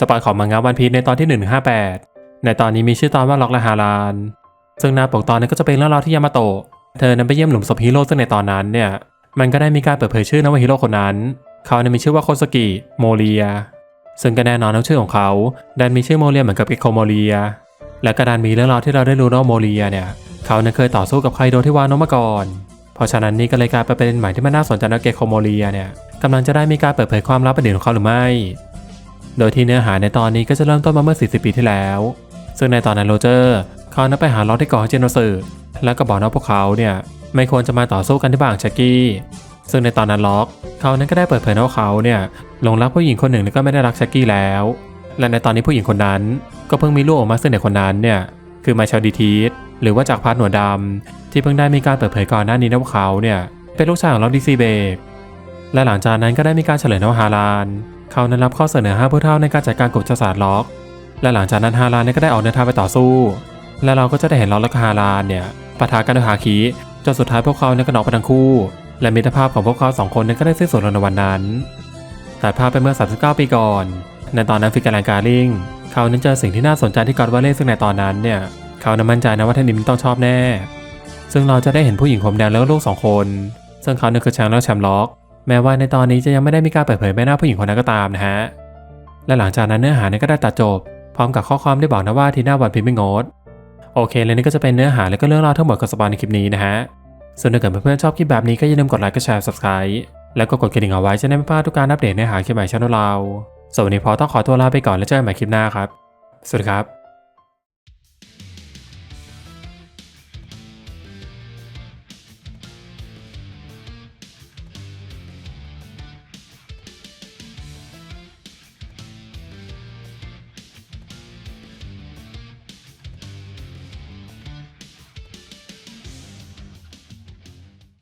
สปอยของมังงะวันพีในตอนที่ 158 ในตอนนี้มีชื่อตอนว่าล็อกและฮาราน ซึ่งหน้าปกตอนนั้นก็จะเป็นเรื่องราวที่ยามาโตะ เธอนั้นไปเยี่ยมหลุมศพฮีโร่ซึ่งในตอนนั้นเนี่ย มันก็ได้มีการเปิดเผยชื่อนะว่าฮีโร่คนนั้น เขานั้นมีชื่อว่าโคสกิโมเรีย ซึ่งก็แน่นอนทั้งชื่อของเขาดันมีชื่อโมเรียเหมือนกับเกโคโมเรีย และก็ดันมีเรื่องราวที่เราได้รู้ว่าโมเรียเนี่ย เขานั้นเคยต่อสู้กับไคโดที่วานมาก่อน เพราะฉะนั้นนี่ก็เลยกลายเป็นประเด็นใหม่ที่มันน่าสนใจนะเกโคโมเรียเนี่ยกำลังจะได้มีการเปิดเผยความลับประเด็นของเขาหรือไม่ โดยที่เนื้อหาในตอนนี้ก็จะเริ่มต้นมาเมื่อ 40 ปีที่แล้ว ซึ่งในตอนนั้นโรเจอร์เขานั้นไปหาล็อกที่เกาะเจนโนสึแล้วก็บอกนะพวกเขาเนี่ยไม่ควรจะมาต่อสู้กันที่บ้านของแจ็กกี้ ซึ่งในตอนนั้นล็อกเขานั้นก็ได้เปิดเผยนะว่าเขาเนี่ยหลงรักผู้หญิงคนหนึ่งแล้วก็ไม่ได้รักแจ็กกี้แล้ว และในตอนนี้ผู้หญิงคนนั้น ก็เพิ่งมีลูกออกมาซึ่งเด็กคนนั้นเนี่ยคือไมเชลดีทีสหรือว่าจากพาร์ทหนวดดำที่เพิ่งได้มีการเปิดเผยก่อนหน้านี้นะว่าเขาเนี่ยเป็นลูกชายของล็อกดีซีเบกและหลังจากนั้นก็ได้มีการเฉลยนวฮาราน เขานั้รับข้อเสนอห้าผู้เท่าในการจัดการกลุ่มจักรสารล็อก และหลังจากนั้นฮารานก็ได้ออกเดินทางไปต่อสู้ และเราก็จะได้เห็นล็อกและฮารานเนี่ยปะทะกันด้วยฮาคิจนสุดท้ายพวกเขาเนี่ยก็น็อกไปทั้งคู่ และมิตรภาพของพวกเขาสองคนเนี่ยก็ได้สิ้นสุดลงในวันนั้นตัดภาพไปเมื่อ 39 ปีก่อน ในตอนนั้นฟิกการแลนการิงเขานั้นเจอสิ่งที่น่าสนใจที่กอดว่าเล่ซึ่งในตอนนั้นเนี่ยเขานั้นมั่นใจนะว่าเทนนิมต้องชอบแน่ ซึ่งเราจะได้เห็นผู้หญิงผมแดงแล้วลูกสองคน ซึ่งเขาเนี่ยคือแชมป์แล้วแชมป์ล็อก แม้ว่าในตอนนี้จะยังไม่ได้มีการเปิดเผยใบหน้าผู้หญิงคนนั้นก็ตามนะฮะ และหลังจากนั้นเนื้อหาเนี่ยก็ได้ตัดจบ พร้อมกับข้อความได้บอกนะว่าทีหน้าวันพิมพ์ไม่งด โอเคเลยนี่ก็จะเป็นเนื้อหาและก็เรื่องราวทั้งหมดของสปอยในคลิปนี้นะฮะ ส่วนถ้าเกิดเพื่อนๆชอบคลิปแบบนี้ก็อย่าลืมกดไลค์ กดแชร์ subscribe แล้วก็กดกระดิ่งเอาไว้จะได้ไม่พลาดทุกการอัปเดตเนื้อหาคลิปใหม่ช่องเราส่วนวันนี้พอต้องขอตัวลาไปก่อนแล้วเจอกันใหม่คลิปหน้าครับ สวัสดีครับ